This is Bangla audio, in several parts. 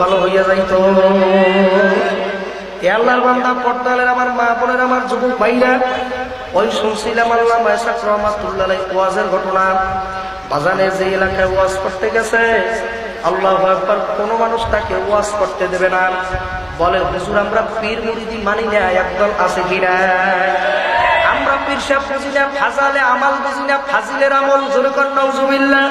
ভালো হইয়া যাইত। আল্লাহর বান্দা পর্দালের আমার মা বোনের আমার যুবক ভাইরা, ওই শুনছিলাম আল্লাহ মায়সাক রহমাতুল্লাহ ওয়াজের ঘটনা। বাজানে যে এলাকায় ওয়াজ করতে গেছে, আল্লাহ একবার কোনো মানুষ তাকে ওয়াজ করতে দেবে না। বলে, হুজুর, আমরা পীর মুরিদি মানি না, একদল আছে কিনা আমরা পীর সাহেব বুঝি না, ফাজালে আমাল বুঝি না, ফাজিলের আমল, জোরে নাউজুবিল্লাহ।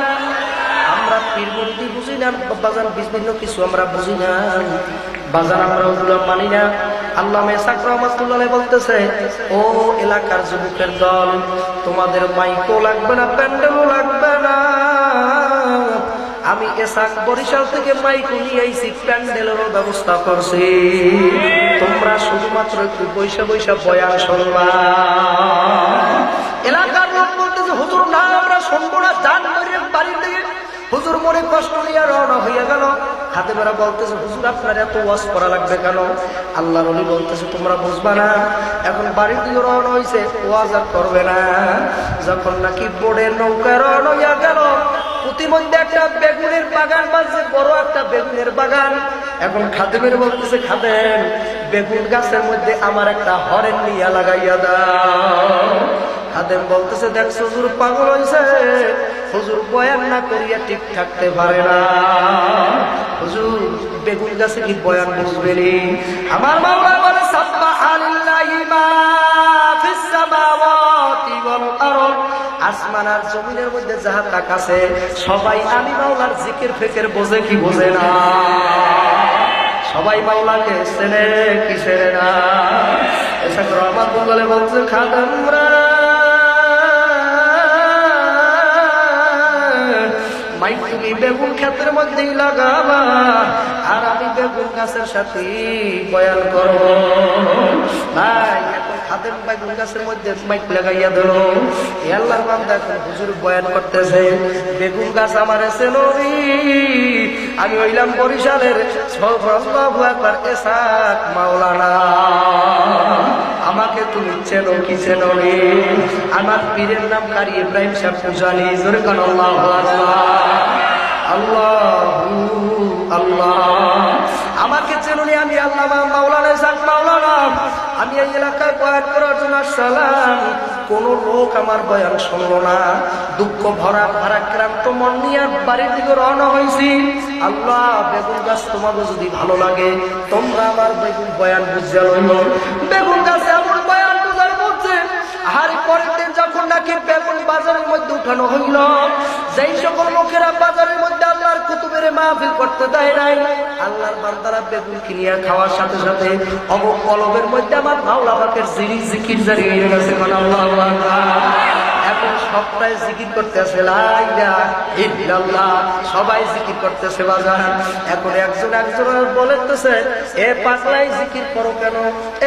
আমরা পীর মুরিদি বুঝি না, বাজান বিভিন্ন কিছু আমরা বুঝি না। বাজান আমরা ওগুলো মানি না। ব্যবস্থা করছি। তোমরা শুধুমাত্র একটু বৈশা বৈশা বয়ান শুনবা। এলাকার লোক বলতেছে, হুজুর, না, আমরা শুনব না যান বাড়ির দিকে হুজুর মনে কষ্ট নিয়ে রওনা হইয়া গেল। হাতে বেড়া বলতেছে, হুজুর, আপনার এত ওয়াজ করা লাগবে কেন? আল্লাহ রলি বলতেছে, তোমরা বুঝবা না, এখন বাড়ির দিকে রওনা হয়েছে ওয়াজ আর করবে না। যখন নাকি বোর্ডের নৌকা রওনা হইয়া গেল একটা বেগুনের বাগান বড় একটা বাগান। এখন গাছের মধ্যে আমার একটা হরেন নিয়া লাগাইয়া দাও। খাদেম বলতেছে দেখ হুজুর, পাগল হয়েছে হুজুর বয়ান না করিয়া ঠিক থাকতে পারে না। হুজুর, বেগুন গাছে কি বয়ান বুঝবেনি আমার মাওলা বলে, সাব্বা আলিল্লাহি মা ফিস সামাওয়াতি ওয়াল আরদ। আসমান আর জমিনের মধ্যে যাহা তাকাছে সবাই আমি মাওলার জিকির, ফেকের বোঝে কি বোঝে না? সবাই মাওলাকে চেনে কি চেনে না? এসব রহমান বলে বলছে খাদামরা মাই তুমি বেগুন ক্ষেতের মধ্যেই লাগাবা, আর আমি বেগুন গাছের সাথে বয়ান করব। ভাই খাদের বেগুন গাছের মধ্যে মাইক লাগাইয়া ধরো। করতেছে, বেগুন গাছ আমার আমি হইলাম বরিশালের একবার এসাক মাওলানা। আমাকে তুমি চেনো কি চেনো রে আমার পীরের নাম কারি ইব্রাহিম সাহেব জোরে কান, আল্লাহ আল্লাহ আল্লাহ আমাকে চেনুনি আমি আল্লাহ মাওলানা সাক মাওলানা। আমি এই এলাকায় বয়ান করার জন্য আসসালাম কোন লোক আমার বয়ান শুনলো না। দুঃখ ভরা, ভারাক্রান্ত, মন নিয়ে বাড়ির দিকে রওনা হয়েছি। আল্লাহ, বেগুন গাছ তোমাকে যদি ভালো লাগে, তোমরা আমার বেগুন বয়ান বুঝে লইল। বেগুন গাছে নাকি বেগুন বাজারের মধ্যে উঠানো হইল? যেই সকল লোকেরা বাজারের মধ্যে আল্লাহর কুতুবের মাহফিল করতে দেয় নাই, আল্লাহর বান্দারা বেগুন কিনিয়া খাওয়ার সাথে সাথে অব কলবের মধ্যে আমার মাওলা পাকের জিরি জিকির জারি হয়ে গেছে কোন আল্লাহ এখন সবটাই জিকির করতেছে সবাই জিকির করতেছে বাজার। এখন একজন একজন বলেতেছে, এ পাগলাই জিকির করো কেন?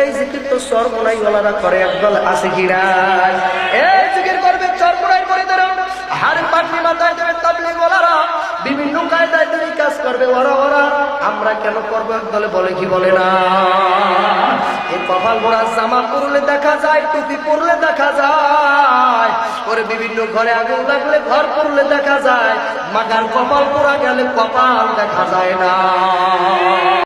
এই জিকির তো সর্বনাই ওলারা করে, একদল আছে কিরা এই হার পাখি মাথায় দেবে তাবলি ওলারা, বিভিন্ন কায়দায় তুমি কাজ করবে, ওরা ওরা। আমরা কেন করব একদলে বলে কি বলে না? এই কপাল ভরা জামা পরলে দেখা যায়, টুপি পরলে দেখা যায়। ওরে বিভিন্ন ঘরে আগুন লাগলে ঘর পরলে দেখা যায়। মাগার কপাল পোড়া গেলে কপাল দেখা যায় না।